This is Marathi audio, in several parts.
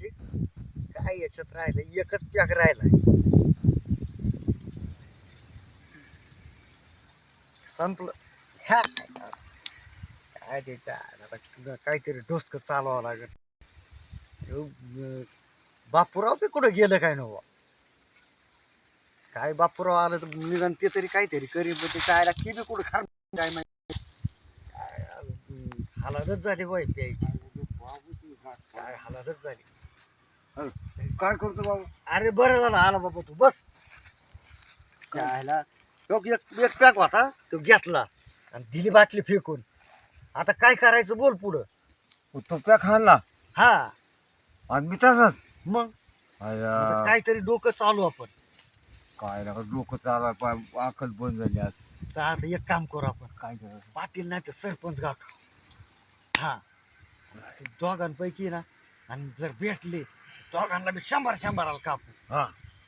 म्हणजे काय याच्यात राहिलं एकच पॅक राहिला संपलं. ह्या. काय त्याच्या? आता काहीतरी डोसक चालवावं लागेल. बापूराव ते कुठं गेलं काय नव्हा? काय बापूराव आलं तर निदान ते तरी काहीतरी करी ते काय की बी कुठं खार काय माहिती? हालातच झाली बाई प्यायची. काय हालातच झाली. काय करतो बाबा? अरे बरं झालं आला बाबा तू बस. एक एक पॅक होता तो घेतला आणि दिली बाटली फेकून. आता काय करायचं बोल पुढं. तो पॅक हाणला हा. आणि मी तसाच. मग? आता काहीतरी डोकं चालू आपण. काय नका डोकं चालवा पाय अकल बंद झाली आज. चा आता एक काम करू आपण. काय करायचं? पाटील नाही तर सरपंच गाठ. हा. ते दोघांपैकी ना आणि जर भेटले दोघांना बी शंभर शंभराला कापू. हा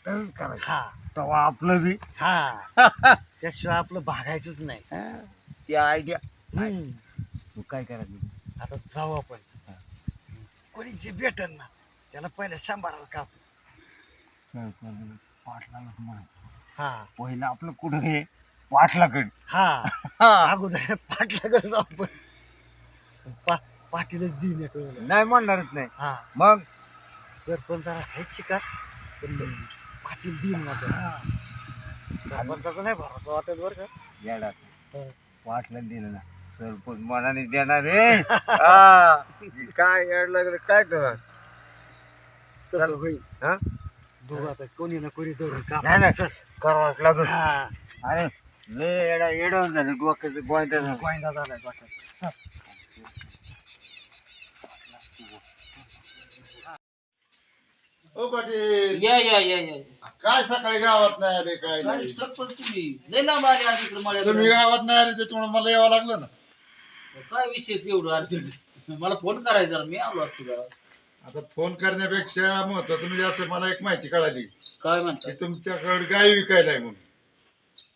तसंच करायचं. हा. तेव्हा आपलं बी. हा. त्याशिवाय आपलं भागायचंच नाही. ती आयडिया हम्म. तू काय करायचं? आता जाऊ आपण. कोणी जे भेटन ना त्याला पहिले शंभराला कापू. सरपंच पाटलालाच म्हणायचं. हा. पहिलं आपलं कुठं हे? पाटलाकडे. हा. अगोदर पाटलाकडे जाऊ आपण. पा पाटीलच दिन कळलं नाही म्हणणारच नाही. हा. मग सरपंचाला ह्याची का पण पाटील दिन ना तर सरपंचाचा नाही भरोसा वाटत बरं का? हा. पाटला दिलं ना. सरपंच मनाने देणार रे हा. काय येड लागलं काय करा? तसं होईल. हा? बघू आता कोणी ना कोणी धरून का नाही नाही करावंच लागल. हा. अरे लय येडा येडवून झालं. डोक्याचं गोंद्या झालं. गोविंदा झालाय डोक्यात. ओ पाटील. या या या या. काय सकाळी गावात नाही आले काय काय नाही सरपंच तुम्ही लय लांब आले आज इकडे तुम्ही मळ्यात गावात नाही आले त्याच्यामुळे मला यावं लागलं ना. काय विशेष एवढं अर्जंट? मला फोन करायचा ना, मी आलो असतो जरा आता फोन करण्यापेक्षा महत्वाचं म्हणजे असं मला एक माहिती कळाली. काय म्हणतात तुमच्याकडे गाय विकायला आहे म्हणून.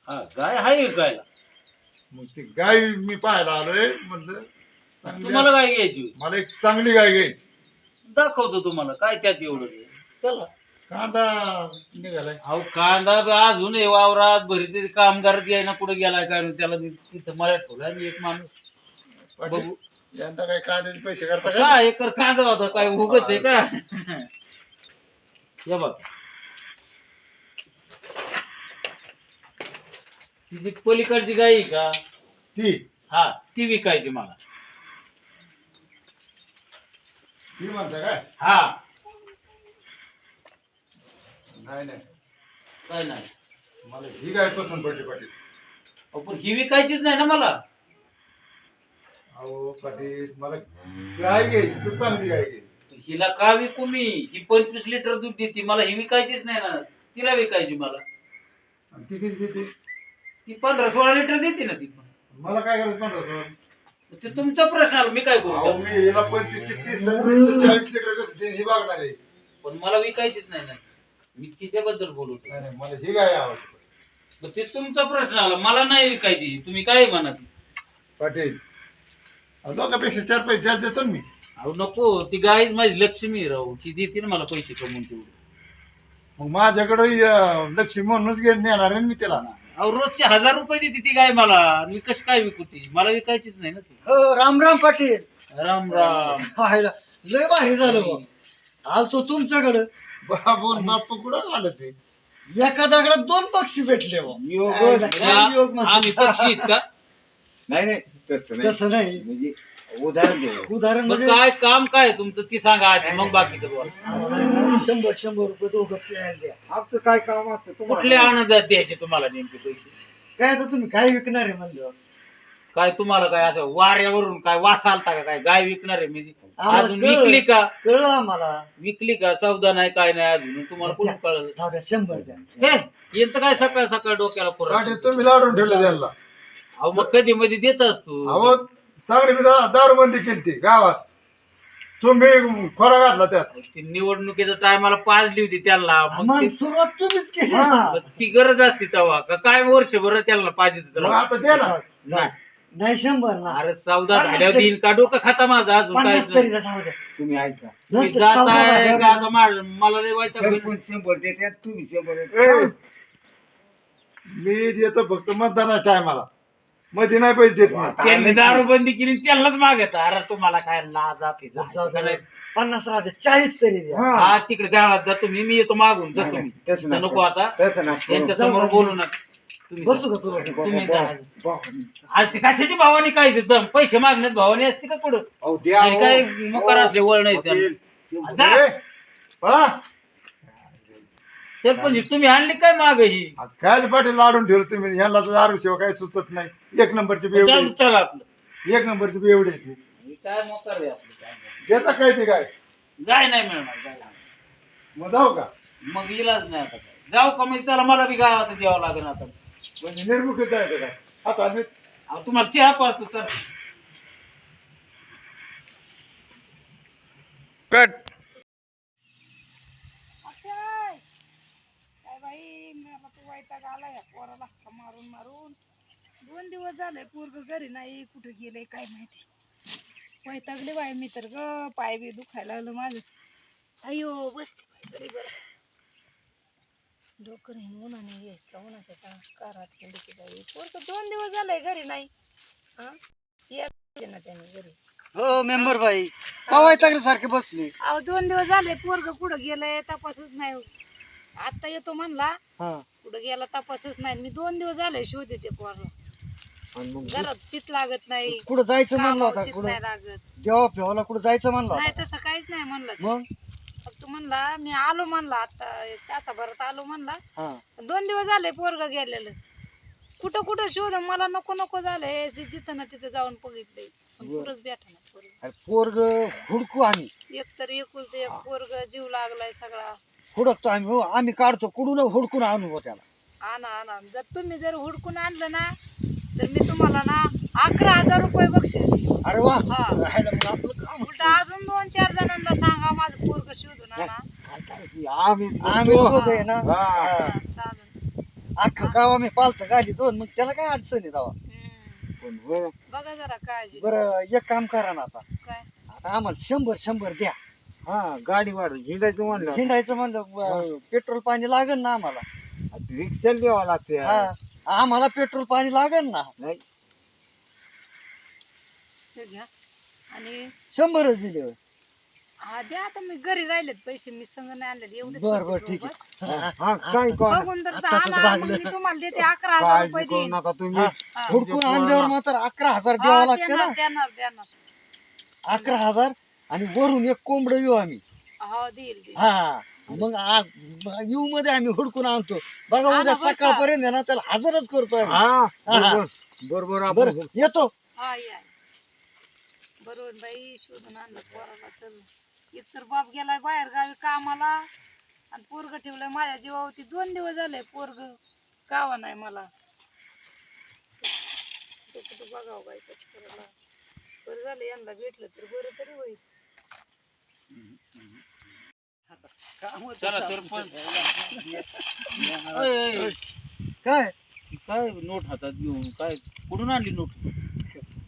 हा गाय आहे विकायला. मग ती गाय मी पाहायला आलोय म्हणलं चांगली तुम्हाला. काय घ्यायची मला एक चांगली गाय घ्यायची. दाखवतो तुम्हाला काय त्यात एवढं ते. चला. कांदा निघालाय. अहो कांदा बी अजून आहे वावरात भरी ते कामगार यायना कुठे गेलाय काय. त्याला मी तिथं मळ्यात ठेवलाय मी एक माणूस. पाटील बघू. यंदा काय कांद्याचे पैसे करता का? सहा एकर कांदा होता काय उगच आहे का? हे बघ. तिची पलीकडची गाई आहे का? ती. हा ती विकायची मला. ती म्हणता काय? हा. नाही नाही. काय नाही? मला ही गाय पसंत पडली पाटील? अहो, पण ही विकायचीच नाही ना मला. अहो पाटील मला घ्यायची चांगली हिला का विकू मी? ही पंचवीस लिटर दूध देते मला ही विकायचीच नाही ना. तिला विकायची मला. आणि ती किती देते? ती पंधरा सोळा लिटर देते ना ती. मला काय करायचं पंधरा सोळा? ते तुमचा प्रश्न आला मी काय अहो करू मी हिला पंचवीस तीस चाळीस लिटर कसं देईन ही बघणार आहे. पण मला विकायचीच नाही ना. मी तिच्याबद्दल बोलतो नाही नाही, मला ही गाय आवडते? मग ते तुमचा प्रश्न आला मला नाही विकायची. तुम्ही काय म्हणा ती पाटील अहो, लोकांपेक्षा चार पैसे जास्त देतो ना मी. अहो नको. ती गायच माझी लक्ष्मी राहू ती देते ना मला पैसे कमवून तेवढे. मग माझ्याकडे अं, लक्ष्मी म्हणूनच घेऊन नेणार आहे ना मी तिला. अहो रोजचे हजार रुपये देते ती गाय मला. मी कशी काय विकू ती? मला विकायचीच नाही ना ती. हो राम राम पाटील. राम राम. पाहायला लय भारी झालं बुवा. आलतो तुमच्याकडं. बाबून बाप्पू कुठं आलं ते? एका दगडात दोन पक्षी भेटले बुवा. योग? आम्ही पक्षी आहेत का? नाही नाही तसं नाही. तसं नाही. म्हणजे उदाहरण देऊ. उदाहरण मग म्हणजे काय काम काय तुमचं? ती सांगा आधी मग बाकीचं बोला. शंभर शंभर रुपये दोघं द्या. आमचं काय काम असतं कुठल्या आनंदात द्यायचे तुम्हाला नेमके पैसे? काय तर तुम्ही काय विकणार आहे म्हणलं? काय तुम्हाला काय असं वाऱ्यावरून काय वास आलता का काय? गाय विकणार आहे म्हणजे आम्हाला अजून कळलं. विकली का? कळलं आम्हाला. विकली का? सौदा नाही काय नाही अजून. तुम्हाला कोण कळलं? जाऊ द्या, शंभर द्या. हे यांचं काय सकाळ सकाळ डोक्याला तुम्ही लाडून ठेवलं त्याला अहो मग कधी मध्ये देत असतो. अहो चांगली मी दा- दारूबंदी केली ती गावात. तुम्ही खोडा घातला त्यात. ती निवडणुकीच्या टायमाला पाजली होती त्याला मग मग ते- सुरुवात तुम्हीच केली. मग ती गरज असते तेव्हा. का काय वर्षभर त्याला पाहिजे मग आता दे ना. नाही नाही शंभर ना. अरे चौदा झाल्यावर देईन का? डोकं खाता माझा अजून काय पन्नास तरी जाऊ द्या तुम्ही ऐका. तुम्ही नंतर जाताय चौदा का झाल्यावर- आता मा- मला लय सरपंच शंभर देतात तुम्ही शंभर ए. मी देतो फक्त मतदाना टायमाला. मध्ये नाही पैसे देत मी. त्यांनी दारूबंदी केली त्यालाच मागत अरे तुम्हाला काय लाजा फिजा जाऊ द्या. पन्नास राहते चाळीस तरी द्या. हा. हा तिकडे गावात जा तुम्ही. मी येतो मागून जा नाही, तुम्ही. नाही, तसं तर नका. नको आता. तसं नका. यांच्या समोर बोलू नका. तुम्ही. आज ते कशाची भावानी काय ते दम पैसे मागण्यात भावानी असते का कुठं अहो, द्या, काय हो. मोकार असले वळ नाही त्याला. वकील, शंभर. जा. ए, पळा. सरपंच तुम्ही आणली काय माग ही काय पाटील लाडून ठेवलं तुम्ही ह्याला तर दारू शिवाय काही सुचत नाही एक नंबरची चल बेवडी चल आपलं एक नंबरची बेवडी आहे ती हे काय मोकार आहे आपलं काय नाही. घेता काय ते काय गाय नाही मिळणार गाय नाही. मग जाऊ का मग इलाज नाही आता काय. जाऊ का मग त्याला मला बी गावात यावं लागेल आता म्हणजे निर्मुखीत जायचं काय? आता आम्ही अहो, तुम्हाला चहा पाहतो तर कट. काय काय बाई मला तो वैताग आला या पोराला हक्का मारून मारून. दोन दिवस झाले पोरग घरी नाही कुठे गेले काय माहिती. वैतागले बाई मी तर ग पाय बी दुखायला लागलं माझं. अयो बसते बाई घरी बरं. डोकं नाही उन्हाने घ्यायचं उन्हाच्या ता- कारात गेली की बाई. पोरग दोन दिवस झाले घरी नाही. हा? ना त्याने घरी. हो मेंबर बाई. कवाय चांगले सारखे बसले. अहो दोन दिवस झाले पोरग कुठं गेलंय तपासच नाही. आता येतो म्हणला. हा. कुठं गेला तपासच नाही. मी दोन दिवस झाले शोधते ते पोरला आणि मग घरात चित लागत नाही. कुठं जायचं म्हणलं कामावर होता चित कुठं? नाही लागत. देवा फेवाला कुठं जायचं म्हणलं नाही होता? तसं काहीच नाही म्हणलं. मग? फक्त म्हणला मी आलो म्हणला आता तासाभरात आलो म्हणला. हा. दोन दिवस झाले पोरग गेलेलं. कुठं कुठं शोध मला नको नको झालंय जि- जिथं ना तिथं जाऊन बघितलंय. पण पोरग. अरे पोरग हुडकू आम्ही. एक तर एकुलते एक पोरग जीव लागलाय सगळा. हुडकतो आम्ही हो आम्ही काढतो कुठून हुडकून आणू हो त्याला. आणा आणा. जर तुम्ही जर हुडकून आणलं ना तर मी तुम्हाला ना अकरा हजार रुपये बक्षीस देईन. अरे वा. हा. राहिलं मग आपलं उलट अजून दोन चार जणांना सांगा माझं पोरग शोधून आणा. आम्ही आम्ही दोघं आहे ना? हा. चालेल. अख्खं गाव आम्ही पालतं गाली दोन मग त्याला काय अडचण आहे दावा हम्म. पण बरं, बघा जरा काळजी. बरं एक काम करा ना आता. काय? आता आम्हाला शंभर शंभर द्या. हा गाडी वाढ हिंडायचं म्हणलं. हिंडायचं म्हणलं पेट्रोल पाणी लागेल ना आम्हाला? रिक्षाला द्यावं लागते हा. आम्हाला पेट्रोल पाणी लागेल ना? नाही. हे घ्या. आणि शंभरच दिले होय. हा द्या आता मी घरी राहिलेत पैसे मी संग नाही आणले एवढे बर बर ठीक आहे. चला, हा काय कोण बघून तर आत्ताच आणा, मग भागलं. मी तुम्हाला देते अकरा हजार काळजी रुपये करू देईन. नका तुम्ही. हा. हुडकून आणल्यावर मात्र अकरा हजार द्यावं हा, लागते ना. देणार देणार. देणार अकरा हजार आणि वरून एक कोंबड येऊ आम्ही. हो देईल देईल. हा मग आ- येऊ मध्ये आम्ही हुडकून आणतो. बघा ना, उद्या बरं का? सकाळपर्यंत आहे ना त्याला हजरच करतोय आम्ही. हा. बरोबर बरोबर बरं आपण येतो. हा या. बरोबर बाई शोधून आणलं पोराला तर. एक तर बाप गेलाय बाहेर गावी कामाला आणि पोरग ठेवलंय माझ्या जीवावरती. दोन दिवस झाले पोरग गावा नाही मला. ते कुठं बघावं बाई करायला बरं झालं यांना भेटलं तर बरं तरी होईल. चला सरपंच. काय? काय नोट हातात घेऊन काय? कुठून आणली नोट?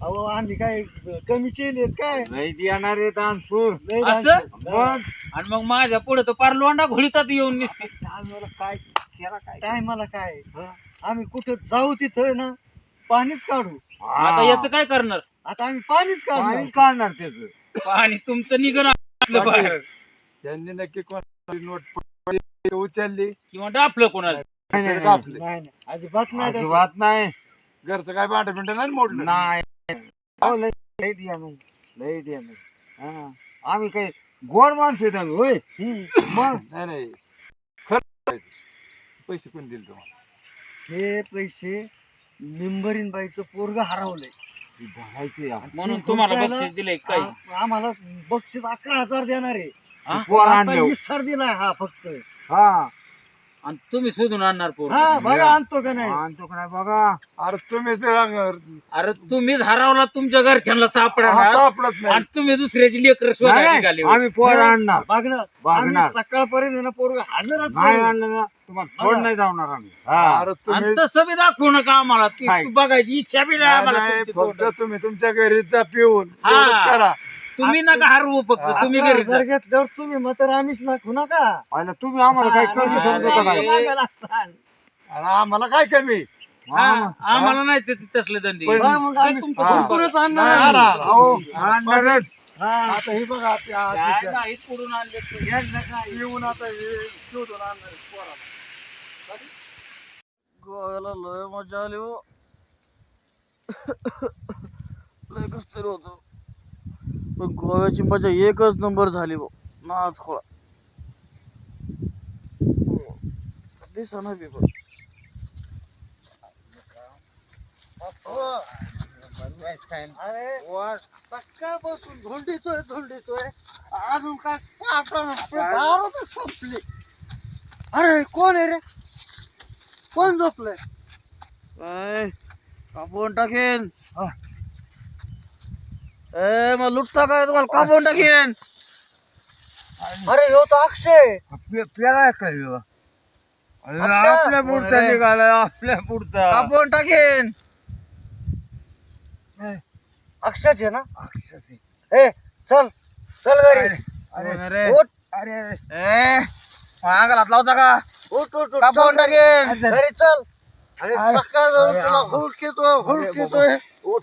अहो आम्ही काय कमी आहेत काय? देणार लय असं? मग? आणि मग माझ्या पुढे तर पार लोंडा घोळीतात येऊन निसते. आम्हाला काय केला काय? काय? मला काय आम्ही कुठं जाऊ तिथं ना पाणीच काढू. आता याचं काय करणार? आता आम्ही पाणीच काढू काढणार त्याच. आणि तुमचं निघण आपलं बाहेर. त्यांनी नक्की कोण नोट उचलली? किंवा डापलं कोणाला? नाही नाही, कापले. नाही नाही. अजिबात नाही तसं. अजिबात नाही. घरचं काय भांडं पिंड नाही मोडलं? नाही. अहो, लय लय द्या नाही लय द्या नाही हा. आम्ही काही गोड माणसं आहेत आम्ही होय. मग? नाही नाही खरं पैसे कोण दिले तुम्हाला? हे पैसे निंबरीन बाईचं पोरग हरवलंय. बघायचं या. म्हणून तुम्हाला बक्षीस दिलंय काय आ- आम्हाला बक्षीस अकरा हजार देणार आहे? पोर आता आणलं वीस हजार दिलाय हा फक्त. हा. आणि तुम्ही शोधून आणणार पोर. हा बघा आणतो का नाही? आणतो का नाही बघा. अरे तुम्हीच अरे तुम्हीच हरवला तुमच्या घरच्यांना सापडा हा, सापडत नाही. आणि तुम्ही दुसऱ्याची लेकर शोधायला नाही, निघाले. आम्ही पोर आणणार. बघणार. बघणार. आम्ही सकाळपर्यंत आहे ना पोरग नाही करू. आणलं ना. तुम्हाला सोड नाही जाणार आम्ही. हा. अरे आणि तुम्ही तसं बी दाखवू नका आम्हाला. ती बघायची इच्छा बी नाही नाही, आम्हाला नाही, तुमची फक्त. तुम्ही तुमच्या घरी जा पिऊन. हा. एवढंच करा. तुम्ही नका हरवू फक्त तुम्ही घरी जा. हजार घेतल्यावर तुम्ही मग तर आम्हीच नाखू नका पहिलं तुम्ही आम्हाला कमी. काय अरे आम्हाला काय कमी हा, आम्हाला नाही ते तसले धंदे हा, मग आम्ही हा. कुठूनच आणणार नाही. हो आणणारच आता हे बघा काय नाही पुढून आणले ते. पिऊन आता हे शोधून आणणार पोराला. गोव्याला लय मजा आली हो लय कस तरी होत पण गोव्याची मजा एकच नंबर झाली भाऊ. नाच खोळा. दिसा बी पण अरे सकाळपासून धोंडीतोय धोंडीतोय. अजून काय संपली. अरे कोण आहे रे? कोण झोपलंय? काय? कापून टाकेन. ए मग लुटता काय? तुम्हाला कापून टाकेन. अरे ह्यो तो अक्षय. पेला काय? अरे. आपल्या पुढचा अरे. निघाला आपल्या पुढचा कापून टाकेन. अक्षयच ना? अक्षरशः. ए चल. चल घरी. अरे अरे. उठ. अरे ए मागाला हात लावता का? उठ उठ उठ. कापून टाकेन. घरी चल. अरे सकाळ अरे, हुडकितो हुडकितोय. उठ.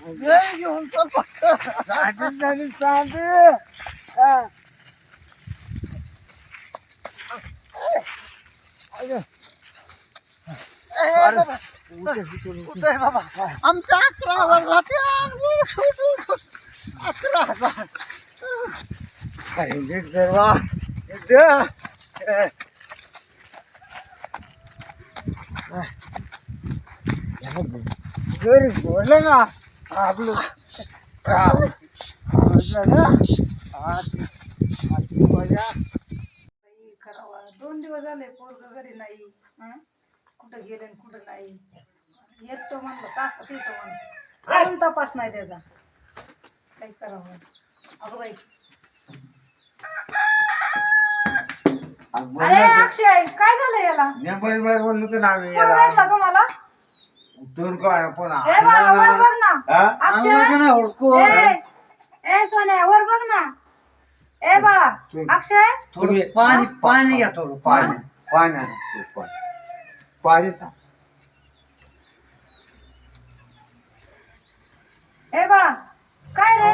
पकडे घरी घेऊन चल पक्क साधी झाली, साधी. हा. कुठे बाबा आमच्या अकरा हजार जाते उठ, उठ, उठ, उठ. अकरा हजार अरे, नीट कर बा. नीट कर. आपलं. करावा दोन दिवस झाले पोरग घरी नाही. हं? कुठं गेले कुठं नाही. येतो म्हणलं तासात येतो म्हणलं कोण तपास नाही त्याचा. काही करावं? अगं बाई. अरे अक्षय काय झालं याला? नेंबरी बाई बोललो होतो ना आम्ही कोण याला. भेटला तुम्हाला काळ पण ए बाळा वर बघ ना. हा? आणलं का नाही हुडकू? अक्षय ए ए सोन्या वर बघ ना. ए बाळा अक्षय. थोडं पाणी पाणी घ्या थोडं पाणी पाणी. आणा, तू पाणी पाणी टा. ए बाळा काय रे?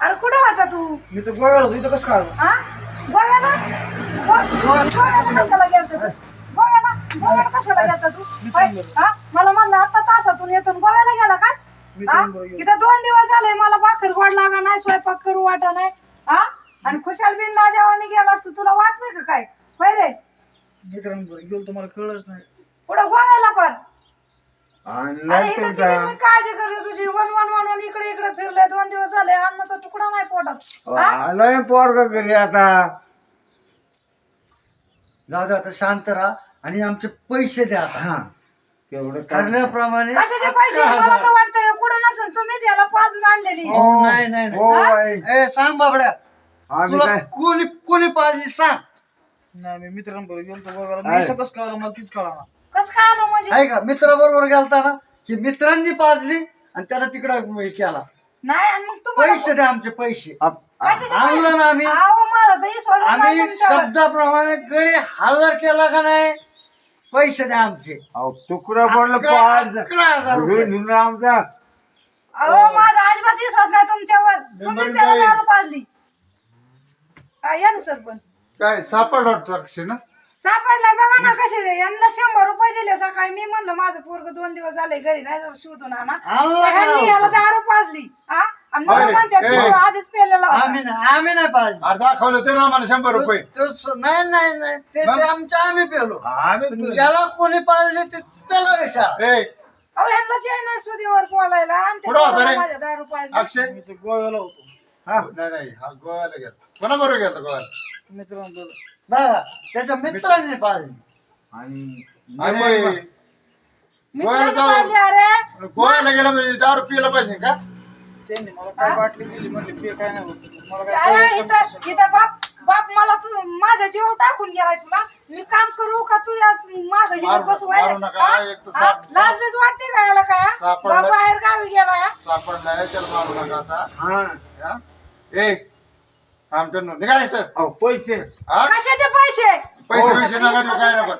अरे कुठं होता तू? मी तर गोव्याला होतो इथं कसं काय? आलो? हा? गोव्याला? गो- गोव्याला कशाला गेलता तू? गोव्याला कशाला गेलता तू? होय? हा? मला म्हणलं आता तासातून येतून गोव्याला गेला का? हा? इथं दोन दिवस झाले मला भाकर गोड लागा नाही स्वयंपाक करू वाटा नाही. हा? आणि खुशाल बिन लाजेवानी गेलास तू तुला वाट नाही का काय? होय रे? मित्रांबरोबर गेलो तुम्हाला कळलंच नाही. पुढं गोव्याला पण? अरे इथं मी काळजी करते तुझी वन वन वन वन इकडे इकडे फिरले दोन दिवस झाले अन्नाचा तुकडा नाही पोटात. हा? आलोय पोरग घरी आता. जाऊ दे आता शांत राहा. आणि आमचे पैसे द्या आता. हा. तेवढं काय ठरल्याप्रमाणे कशाचे पैसे? अकरा मला हजार. तर वाटतंय कुठं नसेल. तुम्हीच याला पाजून आणलेली. हो, नाही, नाही, नाही. हो. ए सांग बाबड्या. आम्ही तुला काय कोणी कोणी पाहिजे सांग. नाही मी मित्रांबरोबर गेलो गोव्याला आहे. मी सकस कळलं? मला तीच कळा कस काय आलो म्हणजे? आहे का? मित्राबरोबर गेलता ना की मित्रांनी पाजली आणि त्याला तिकडं हे केला. नाही आणि मग तुम्हाला पैसे द्या आमचे पैसे. आप- कशाचे आणलं? ना आम्ही. अहो, माझा तर विश्वास नाही आम्ही तुमच्यावर. शब्दाप्रमाणे घरी हजर केला का नाही? पैसे द्या आमचे. अहो, तुकडं पडलं अकरा पाच अकरा हजार रुपये. घरी नेऊन आमचा अहो माझा अजिबात विश्वास नाही तुमच्यावर. तुम्ही त्याला दारू पाजली. हा, या ना सरपंच? काय सापडला ना? सापडलाय. बघा ना कसे यांना शंभर रुपये दिले सकाळी. मी म्हणलं माझं पोरग दोन दिवस झाले घरी नाही जाऊ शोधून आणा. आणला का? ह्यांनी याला दारू पाजली हा? आणि मला अरे, म्हणतात ए. तू आधीच पेलेला होता. आम्ही नाही आम्ही नाही पाहिजे अरे दाखवलं ते ना आम्हाला शंभर रुपये. तो नाही नाही नाही. ते मग? ते आमच्या आम्ही पेलो आम्ही पण याला कोणी पाहिजे ते त्याला विचार. ए अहो ह्यांना जे नाही सुदीवर बोलायला आणि ते कुठं होता पोराला रे? माझ्या दारू पाजली अक्षय? मी तर गोव्याला होतो. हा नाही नाही हा गोव्याला गेला. कोणाबरोबर गेला गोव्याला? मित्रांबरोबर. बघा त्याच्या मित्रांनी पाहिजे आणि अरे मित्रांनी जाऊ. पाजली अरे. गोव्याला गेला म्हणजे दारू पिला पाहिजे का? त्यांनी मला काय बाटली दिली म्हटली पे काय नाही होत. मला अरे काय इथं इथं बाप बाप मला तू जीव टाकून गेलाय तुला. मी काम करू का तू या माग मारू- मारू नका, एक तर साप- लाज बीज वाटते का याला काय? सापडलं. बाप बाहेर गावी गेलाय. सापडलाय त्याला मारू नका आता. हा. हा? ए आमच्या निघायचं. अहो पैसे. हा? कशाचे पैसे? पैसे पैसे नका देऊ काय नका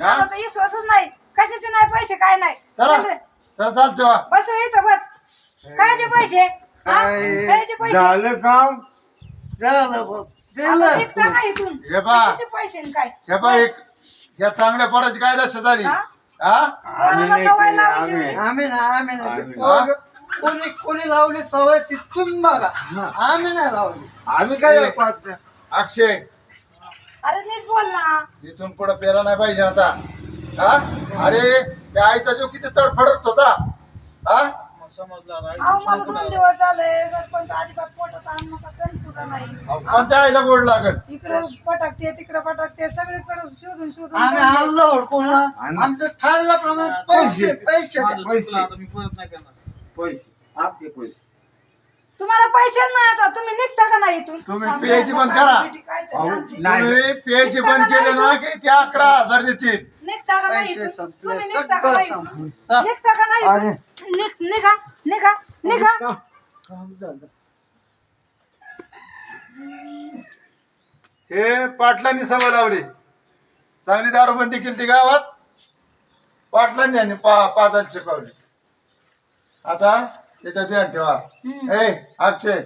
हा? मला तर विश्वासच नाही. कशाचे नाही पैसे काय नाही. चला. चल रे. चला चाल तेव्हा बस इथं बस. कायचे पैसे? हा? काय? कायचे पैसे? झालं काम? झालं बघ. आता दिलं निघता का इथून. हे बा. कशाचे पैसे काय? हे बा एक या चांगल्या पोराची काय दशा झाली हा? हा? पोराला नाही सवय केलं, लावून आम्ही. ठेवली. आम्ही आम्ही पोरं कोणी कोणी लावली सवय ती तुम्ही बघा आम्ही नाही लावली. आम्ही काय पाहत अक्षय. अरे नीट बोल ना. इथून पुढे पेला नाही पाहिजे आता. हा? अरे त्या आईचा जो किती तडफडत होता. हा? समजलं आता. आई अहो मला दोन दिवस झाले. सरपंच अजिबात पोटात अन्नाचा कण सुद्धा नाही. अहो, कोणत्या आईला गोड लागल. इकडं पटकते तिकडं पटकते. सगळीकडे शोधून शोधून आम्ही आमचं ठरल्याप्रमाणे पैसे पैसे द्या. चुकलं पैसे आपले पैसे तुम्हाला पैसे नाही आता तुम्ही निघता का नाही इथून तुम्ही पियाची बंद करा. अहो. नाही. तुम्ही पेची बंद केले ना की ते अकरा हजार देतील निघता का नाही पैसे इथून? संपले, तुम्ही निघता का सगळं नाही संपलं. इथून? निघता का नाही इथून? निघ- निघा निघा निघा हे पाटलांनी सवय लावली चांगली दारूबंदी केली ती गावात पाटलांनी यांनी पा पाचात शिकवली आता त्याच्यात ध्यान ठेवा. ए अक्षय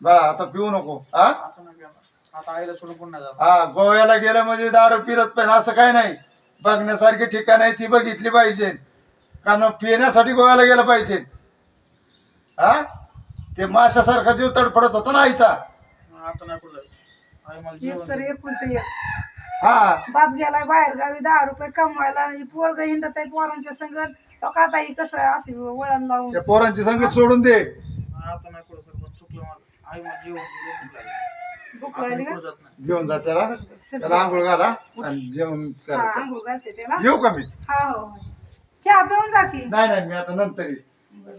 बाळा आता पिऊ नको हा? आता आईला सोडून. हा गोव्याला गेलं म्हणजे दारू पिरत पण असं काय नाही. बघण्यासारखी ठिकाण आहे ती बघितली पाहिजे. कारण पिण्यासाठी गोव्याला गेलं पाहिजे. हा? ते माशासारखा जीव तडफडत होता ना आईचा. आता नाही कुठं जायचं. आई मला एक जेवण तर एकूण एक. हा. बाप गेलाय बाहेर गावी दहा रुपये कमवायला. ही पोरग हिंडत आहे पोरांच्या संगत. लोक आता ही कसं अशी वळण लावून. त्या पोरांची संगत सोडून दे. आता नाही कुठं सर चुकलं मला. आई मला जेवण दिलं, भूक लागली. भूक आता लागली मी का? कुठं जात नाही. घेऊन जा त्याला. त्याला आंघोळ घाला आणि जेवण हा करा आंघोळ घालते त्याला. येऊ का मी? हा हो हो. चहा पिऊन जा की. नाही नाही मी आता नंतर येईल बरं.